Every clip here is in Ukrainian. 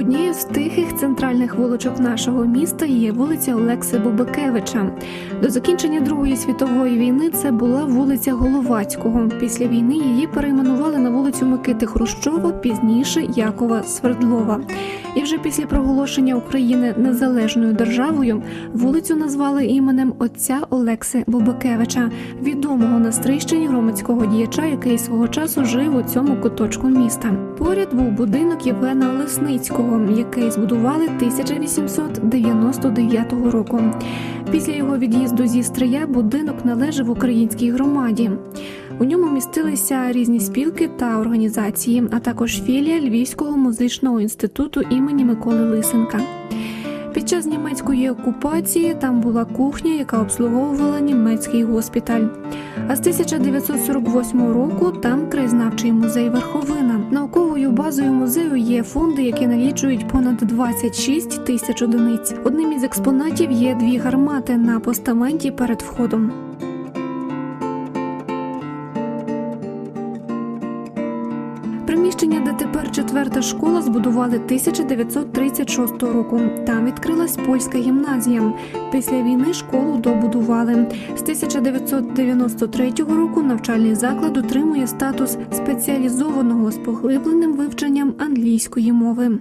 Однією з тихих центральних вуличок нашого міста є вулиця Олекси Бобакевича. До закінчення Другої світової війни це була вулиця Головацького. Після війни її перейменували на вулицю Микити Хрущова, пізніше Якова Свердлова. І вже після проголошення України незалежною державою вулицю назвали іменем отця Олекси Бобакевича, відомого на Стрийщині громадського діяча, який свого часу жив у цьому куточку міста. Поряд був будинок Євгена Лесницького, який збудували 1899 року. Після його від'їзду зі Стрия будинок належав українській громаді. У ньому містилися різні спілки та організації, а також філія Львівського музичного інституту імені Миколи Лисенка. Під час німецької окупації там була кухня, яка обслуговувала німецький госпіталь. А з 1948 року там краєзнавчий музей Верховина. Науковою базою музею є фонди, які налічують понад 26 тисяч одиниць. Одним із експонатів є дві гармати на постаменті перед входом. Приміщення, де тепер четверта школа, збудували 1936 року. Там відкрилась польська гімназія. Після війни школу добудували. З 1993 року навчальний заклад отримує статус спеціалізованого з поглибленим вивченням англійської мови.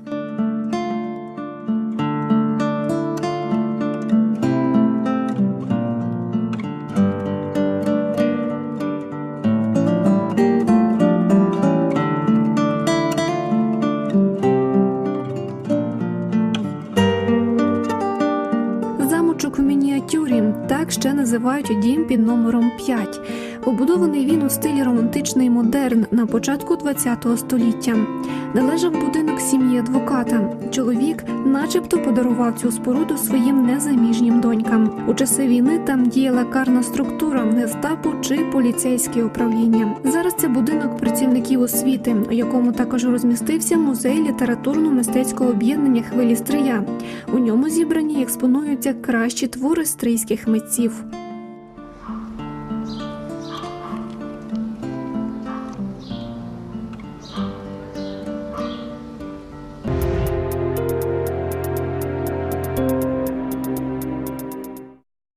Так ще називають дім під номером 5. Побудований він у стилі романтичний модерн на початку ХХ століття. Належав будинок сім'ї адвоката. Чоловік, начебто, подарував цю споруду своїм незаміжнім донькам. У часи війни там діяла карна структура, гестапо чи поліцейське управління. Зараз це будинок працівників освіти, у якому також розмістився музей літературно-мистецького об'єднання хвилі Стрия. У ньому зібрані експонуються кращі твори стрийських митців.